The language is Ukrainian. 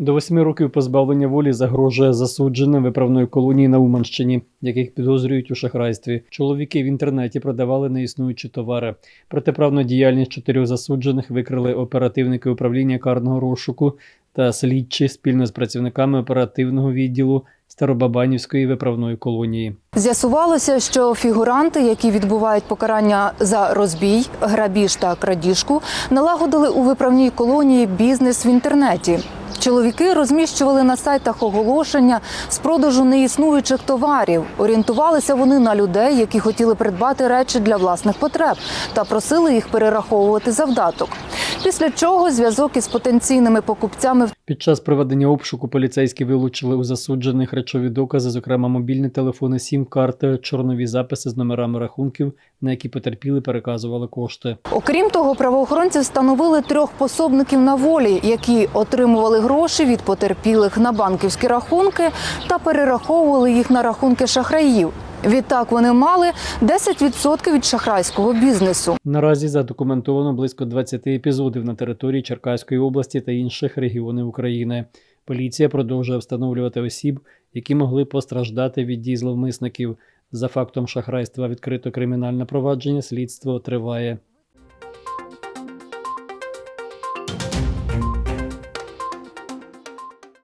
До восьми років позбавлення волі загрожує засудженим виправної колонії на Уманщині, яких підозрюють у шахрайстві. Чоловіки в інтернеті продавали неіснуючі товари. Протиправну діяльність чотирьох засуджених викрили оперативники управління карного розшуку та слідчі спільно з працівниками оперативного відділу Старобабанівської виправної колонії. З'ясувалося, що фігуранти, які відбувають покарання за розбій, грабіж та крадіжку, налагодили у виправній колонії бізнес в інтернеті. Чоловіки розміщували на сайтах оголошення з продажу неіснуючих товарів. Орієнтувалися вони на людей, які хотіли придбати речі для власних потреб, та просили їх перераховувати завдаток. Після чого зв'язок із потенційними покупцями Під час проведення обшуку поліцейські вилучили у засуджених речові докази, зокрема мобільні телефони, сім-карти, чорнові записи з номерами рахунків, на які потерпіли переказували кошти. Окрім того, правоохоронці встановили трьох пособників на волі, які отримували гроші від потерпілих на банківські рахунки та перераховували їх на рахунки шахраїв. Відтак вони мали 10% від шахрайського бізнесу. Наразі задокументовано близько 20 епізодів на території Черкаської області та інших регіонів України. Поліція продовжує встановлювати осіб, які могли постраждати від дій зловмисників. За фактом шахрайства відкрито кримінальне провадження. Слідство триває.